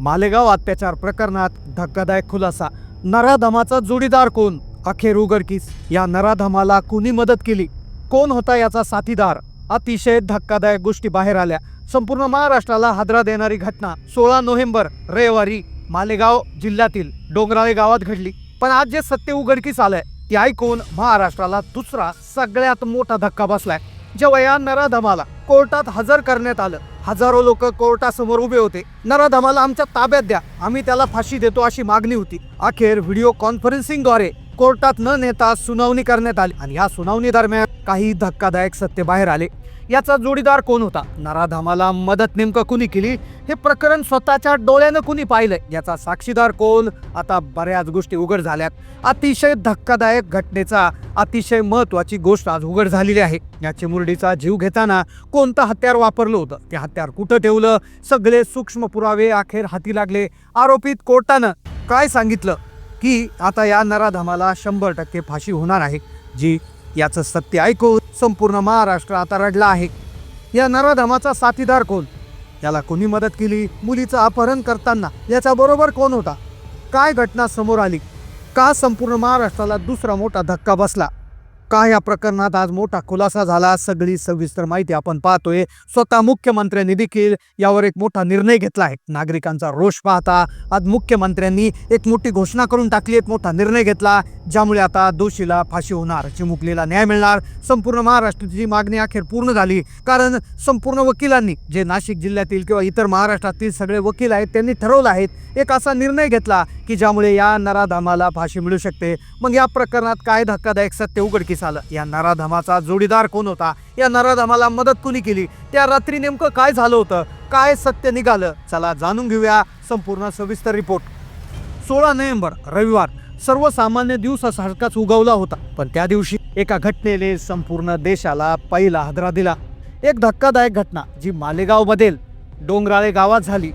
मालेगाव अत्याचार प्रकरणात धक्कादायक खुलासा. नराधमाचा जोडीदार कोण? अखेर उघडकीस. या नराधमाला कुणी मदत केली? कोण होता याचा साथीदार? अतिशय धक्कादायक गोष्टी बाहेर आल्या. संपूर्ण महाराष्ट्राला हादरा देणारी घटना. सोळा नोव्हेंबर रविवारी मालेगाव जिल्ह्यातील डोंगराळे गावात घडली. पण आज जे सत्य उघडकीस आलंय ते ऐकून महाराष्ट्राला दुसरा सगळ्यात मोठा धक्का बसलाय. जेव्हा या नराधमाला कोर्टात हजर करण्यात आलं हजारो लोक कोर्टासमोर उभे होते. नराधमाला आमच्या ताब्यात द्या. आम्ही त्याला फाशी देतो अशी मागणी होती. अखेर व्हिडिओ कॉन्फरन्सिंगद्वारे कोर्टात न नेता सुनावणी करण्यात आली आणि या सुनावणी दरम्यान काही धक्कादायक सत्य बाहेर आले. याचा जोडीदार कोण होता? नराधमाला मदत नेमकं कुणी केली? हे प्रकरण स्वतःच्या डोळ्यानं कुणी पाहिलंय? याचा साक्षीदार कोण? आता बऱ्याच गोष्टी उघड झाल्यात. अतिशय धक्कादायक घटनेचा अतिशय महत्वाची गोष्ट आज उघड झालेली आहे. या चिमुरडीचा जीव घेताना कोणतं हत्यार वापरलं होतं? ते हत्यार कुठं ठेवलं? सगळे सूक्ष्म पुरावे अखेर हाती लागले. आरोपीत कोर्टानं काय सांगितलं? की आता या नराधमाला शंभर टक्के फाशी होणार आहे. जी याचं सत्य ऐकून संपूर्ण महाराष्ट्र आता रडला आहे. या नराधमाचा साथीदार कोण? याला कोणी मदत केली? मुलीचं अपहरण करताना याच्याबरोबर कोण होता? काय घटना समोर आली? का संपूर्ण महाराष्ट्राला दुसरा मोठा धक्का बसला? का या प्रकरणात आज मोठा खुलासा झाला? सगळी सविस्तर माहिती आपण पाहतोय. स्वतः मुख्यमंत्र्यांनी देखील यावर एक मोठा निर्णय घेतला आहे. नागरिकांचा रोष पाहता आज मुख्यमंत्र्यांनी एक मोठी घोषणा करून टाकली एक मोठा निर्णय घेतला ज्यामुळे आता दोषीला फाशी होणार चिमुकलीला न्याय मिळणार. संपूर्ण महाराष्ट्राची मागणी अखेर पूर्ण झाली. कारण संपूर्ण वकिलांनी जे नाशिक जिल्ह्यातील किंवा इतर महाराष्ट्रातील सगळे वकील आहेत त्यांनी ठरवलं आहेत एक असा निर्णय घेतला की ज्यामुळे या नराधामाला फाशी मिळू शकते. मग या प्रकरणात काय धक्कादायक सत्य उघडकीस आलं. या नराधमाचा जोडीदार कोण होता? या नराधमाला मदत कुणी केली? त्या रात्री नेमकं काय झालं होतं? काय सत्य निघालं? चला जाणून घेऊया संपूर्ण सविस्तर रिपोर्ट. सोळा नोव्हेंबर रविवार. सर्वसामान्य दिवसासारखाच उगवला होता. पण त्या दिवशी एका घटनेने संपूर्ण देशाला पहिला हादरा दिला. एक धक्कादायक घटना जी मालेगाव बदेल डोंगराळे गावात झाली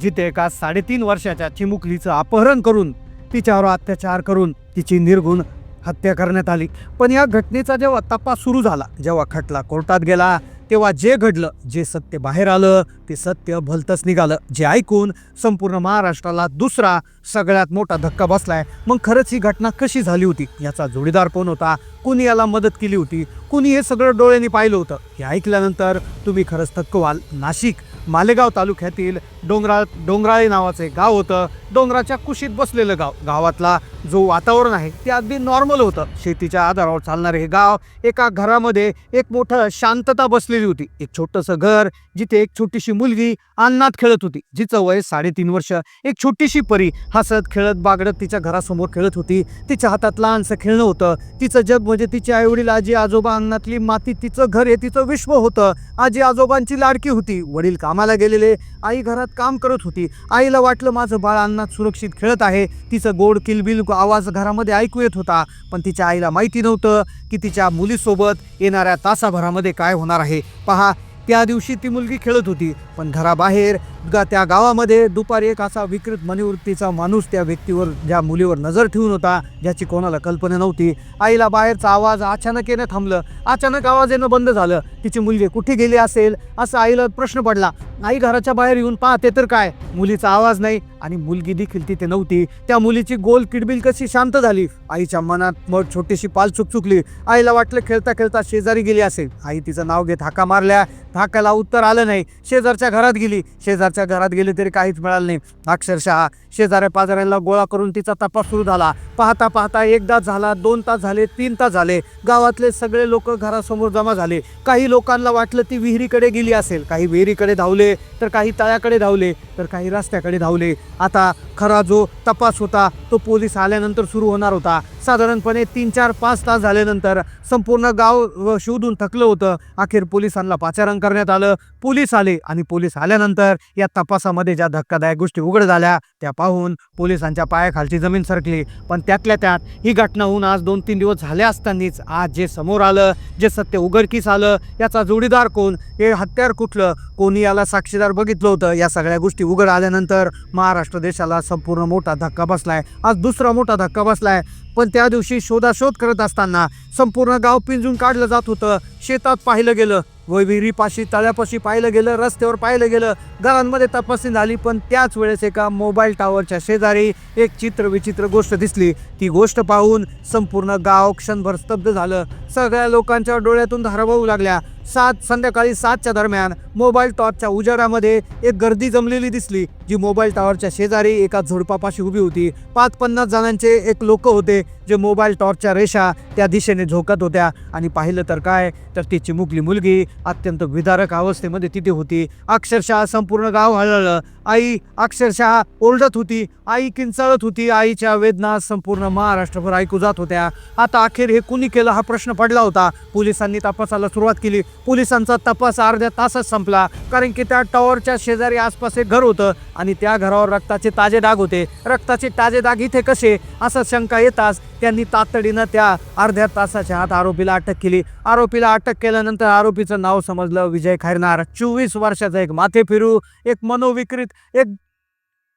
जिथे एका साडेतीन वर्षाच्या चिमुकलीचं अपहरण करून तिच्यावर अत्याचार करून तिची निर्गुण हत्या करण्यात आली. पण या घटनेचा जेव्हा तपास सुरू झाला जेव्हा खटला कोर्टात गेला तेव्हा जे घडलं जे सत्य बाहेर आलं ते सत्य भलतंच निघालं. जे ऐकून संपूर्ण महाराष्ट्राला दुसरा सगळ्यात मोठा धक्का बसलाय. मग खरंच ही घटना कशी झाली होती? याचा जोडीदार कोण होता? कुणी याला मदत केली होती? कुणी हे सगळं डोळ्यांनी पाहिलं होतं? हे ऐकल्यानंतर तुम्ही खरंच थक्क व्हाल नाशिक मालेगाव तालुक्यातील डोंगरा डोंगराळे नावाचं एक गाव होतं. डोंगराच्या कुशीत बसलेलं गाव गावातला जो वातावरण आहे ते अगदी नॉर्मल होतं. शेतीच्या आधारावर चालणारे हे गाव एका घरामध्ये एक मोठं शांतता बसलेली होती. एक छोटंसं घर जिथे एक छोटीशी मुलगी अन्नात खेळत होती जिचं वय साडेतीन वर्ष. एक छोटीशी परी हसत खेळत बागडत तिच्या घरासमोर खेळत होती. तिच्या हातात लहानसं खेळणं होतं. तिचं जग म्हणजे तिचे आईवडील आजी आजोबा अंगणातली माती तिचं घर हे तिचं विश्व होतं. आजी आजोबांची लाडकी होती. वडील कामाला गेलेले आई घरात काम करत होती. आईला वाटलं माझं बाळ अन्नात सुरक्षित खेळत आहे. तिचं गोड किलबिल आवाज घरामध्ये ऐकू येत होता. पण तिच्या आईला माहिती नव्हतं की तिच्या मुलीसोबत येणाऱ्या तासाभरामध्ये काय होणार आहे. पहा त्या दिवशी ती मुलगी खेळत होती पण घराबाहेर गा त्या गावामध्ये दुपारी एक असा विकृत मनोवृत्तीचा माणूस त्या व्यक्तीवर ज्या मुलीवर नजर ठेवून होता ज्याची कोणाला कल्पना नव्हती. आईला बाहेरचा आवाज अचानक येणं थांबलं. अचानक आवाज येणं बंद झालं. तिची मुलगी कुठे गेली असेल? असं आईला प्रश्न पडला. आई घराच्या बाहेर येऊन पाहते तर काय? मुलीचा आवाज नाही आणि मुलगी देखील तिथे नव्हती. त्या मुलीची गोल किडबिल कशी शांत झाली? आईच्या मनात मग छोटीशी पाल चुक चुकली. आईला वाटलं खेळता खेळता शेजारी गेली असेल. आई तिचं नाव घेत हाका मारल्या. धाकाला उत्तर आलं नाही. शेजारच्या घरात गेली. शेजारच्या घरात गेली तरी काहीच मिळालं नाही. अक्षरशः शेजाऱ्या पाजाऱ्यांना गोळा करून तिचा तपास सुरू झाला. पाहता पाहता एक तास झाला दोन तास झाले तीन तास झाले. गावातले सगळे लोक घरासमोर जमा झाले. काही लोकांना वाटलं ती विहिरीकडे गेली असेल. काही विहिरीकडे धावले. तर काही तळ्याकडे धावले तर काही रस्त्याकडे धावले. आता खरा जो तपास होता तो पोलीस आल्यानंतर सुरू होणार होता. साधारणपणे तीन चार पाच तास झाल्यानंतर संपूर्ण गाव व शोधून थकलं होतं. अखेर पोलिसांना पाचारण करण्यात आलं. पोलीस आले आणि पोलीस आल्यानंतर या तपासामध्ये ज्या धक्कादायक गोष्टी उघड झाल्या त्या पाहून पोलिसांच्या पायाखालची जमीन सरकली. पण त्यातल्या त्यात ही घटना होऊन आज दोन तीन दिवस झाले असतानाच आज जे समोर आलं जे सत्य उघडकीस आलं याचा जोडीदार कोण हे हत्यार कुठलं कोणी याला साक्षीदार बघितलं होतं या सगळ्या गोष्टी उघड आल्यानंतर महाराष्ट्र देशाला संपूर्ण मोठा धक्का बसलाय. आज दुसरा मोठा धक्का बसलाय. पण त्या दिवशी शोधाशोध करत असताना संपूर्ण गाव पिंजून काढलं जात होतं. शेतात पाहिलं गेलं. विहिरीपाशी तळ्यापाशी पाहिलं गेलं रस्त्यावर पाहिलं गेलं घरांमध्ये तपासणी झाली पण त्याच वेळेस एका मोबाईल टावरच्या शेजारी एक चित्र विचित्र गोष्ट दिसली. ती गोष्ट पाहून संपूर्ण गाव क्षणभर स्तब्ध झालं. सगळ्या लोकांच्या डोळ्यातून धारावाहू लागल्या. सात संध्याकाळी सातच्या दरम्यान मोबाईल टॉवरच्या उजाडामध्ये एक गर्दी जमलेली दिसली जी मोबाईल टॉवरच्या शेजारी एका झुडपापाशी उभी होती. पाच पन्नास जणांचे एक लोक होते जे मोबाईल टॉवरच्या रेषा त्या दिशेने झोकत होत्या. आणि पाहिलं तर काय? तर ती चिमुकली मुलगी अत्यंत विदारक अवस्थेमध्ये तिथे होती. अक्षरशः संपूर्ण गाव हळहळलं आई अक्षरशः ओरडत होती. आई किंचाळत होती. आईच्या वेदना संपूर्ण महाराष्ट्रभर ऐकू जात होत्या. आता अखेर हे कुणी केलं हा प्रश्न पडला होता. पोलिसांनी तपासाला सुरुवात केली. पोलिसांचा तपास अर्ध्या तासात संपला. कारण की त्या टॉवरच्या शेजारी आसपास एक घर होतं आणि त्या घरावर रक्ताचे ताजे डाग होते. रक्ताचे ताजे डाग इथे कसे? असा शंका येताच त्यांनी तातडीनं त्या अर्ध्या तासाच्या आत आरोपीला अटक केली. आरोपीला अटक केल्यानंतर आरोपीचं नाव समजलं विजय खैरनार. चोवीस वर्षाचा एक माथे फिरू एक मनोविकृत एक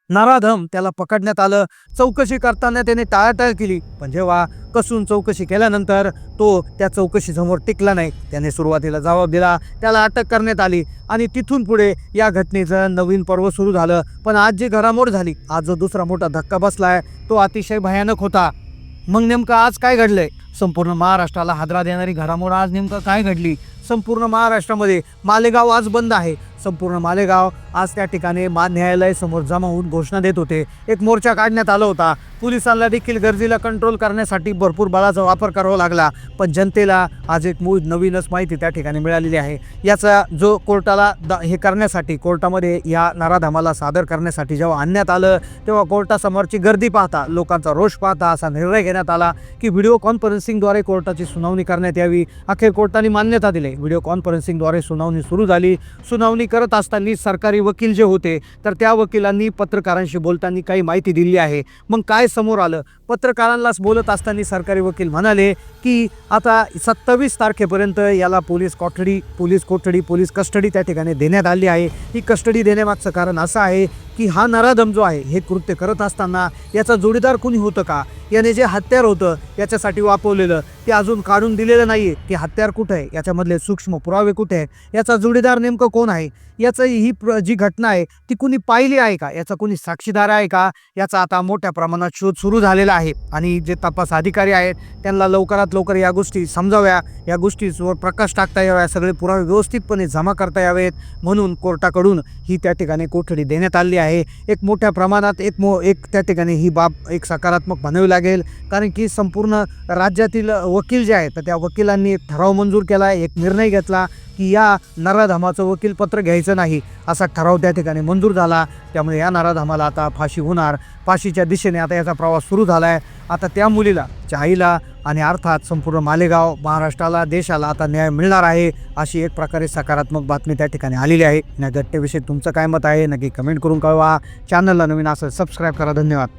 नराधम त्याला पकडण्यात आलं. चौकशी करताना त्याने टाळाटाळ केली. पण जेव्हा कसून चौकशी केल्यानंतर तो त्या चौकशीसमोर टिकला नाही. त्याने सुरुवातीला जबाब दिला. त्याला अटक करण्यात आली. आणि तिथून पुढे या घटनेचं नवीन पर्व सुरू झालं. पण आज जी घरामोड झाली आज जो दुसरा मोठा धक्का बसलाय तो अतिशय भयानक होता. मग नेमकं आज काय घडलंय? संपूर्ण महाराष्ट्राला हादरा देणारी घडामोड आज नेमकं काय घडली? संपूर्ण महाराष्ट्रामध्ये मालेगाव आज बंद आहे. संपूर्ण मालेगाव आज त्या ठिकाणी मा न्यायालयासमोर जमा होऊन घोषणा देत होते. एक मोर्चा काढण्यात आला होता. पोलिसांना देखील गर्दीला कंट्रोल करण्यासाठी भरपूर बळाचा वापर करावा लागला. पण जनतेला आज एक मूळ नवीनच माहिती त्या ठिकाणी मिळालेली आहे. याचा जो कोर्टाला द हे करण्यासाठी कोर्टामध्ये या नाराधामाला सादर करण्यासाठी जेव्हा आणण्यात आलं तेव्हा कोर्टासमोरची गर्दी पाहता लोकांचा रोष पाहता असा निर्णय घेण्यात आला की व्हिडिओ कॉन्फरन्सिंगद्वारे कोर्टाची सुनावणी करण्यात यावी. अखेर कोर्टाने मान्यता दिली. व्हिडिओ कॉन्फरन्सिंगद्वारे सुनावणी सुरू झाली. सुनावणी करत असताना सरकारी वकील जे होते तर त्या वकिलांनी पत्रकारांशी बोलताना काही माहिती दिली आहे. मग काय समोर आलं? पत्रकारांनाच बोलत असताना सरकारी वकील म्हणाले की आता सत्तावीस तारखेपर्यंत याला पोलीस कोठडी पोलीस कोठडी पोलीस कस्टडी त्या ठिकाणी देण्यात आली आहे. ही कस्टडी देण्यामागचं कारण असं आहे की हा नराधम जो आहे. हे कृत्य करत असताना याचा जोडीदार कुणी होतं का? याने जे हत्यार होतं याच्यासाठी वापरलेलं ते अजून काढून दिलेलं नाही आहे ते हत्यार कुठं आहे? याच्यामधले सूक्ष्म पुरावे कुठे आहेत? याचा जोडीदार नेमकं कोण आहे? याचं ही प्र जी घटना आहे ती कुणी पाहिली आहे का? याचा कुणी साक्षीदार आहे का? याचा आता मोठ्या प्रमाणात शोध सुरू झालेला आहे. आणि जे तपास अधिकारी आहेत त्यांना लवकरात लवकर या गोष्टी समजाव्या. या गोष्टीवर प्रकाश टाकता याव्या सगळे पुरावे व्यवस्थितपणे जमा करता यावेत. म्हणून कोर्टाकडून ही त्या ठिकाणी कोठडी देण्यात आली आहे. एक मोठ्या प्रमाणात एक मो एक त्या ठिकाणी ही बाब एक सकारात्मक म्हणावी लागेल. कारण की संपूर्ण राज्यातील वकील जे आहेत तर त्या वकिलांनी एक ठराव मंजूर केला आहे एक निर्णय घेतला की या नराधामाचं वकीलपत्र घ्यायचं नाही असा ठराव त्या ठिकाणी मंजूर झाला. त्यामुळे या नराधामाला आता फाशी होणार. फाशीच्या दिशेने आता याचा प्रवास सुरू झाला आहे आता त्या मुलीला त्या आईला आणि अर्थात संपूर्ण मालेगाव महाराष्ट्राला देशाला आता न्याय मिळणार आहे अशी एक प्रकारे सकारात्मक बातमी त्या ठिकाणी आलेली आहे. या घटनेविषयी तुमचं काय मत आहे नक्की कमेंट करून कळवा. चॅनलला नवीन असं सबस्क्राईब करा. धन्यवाद.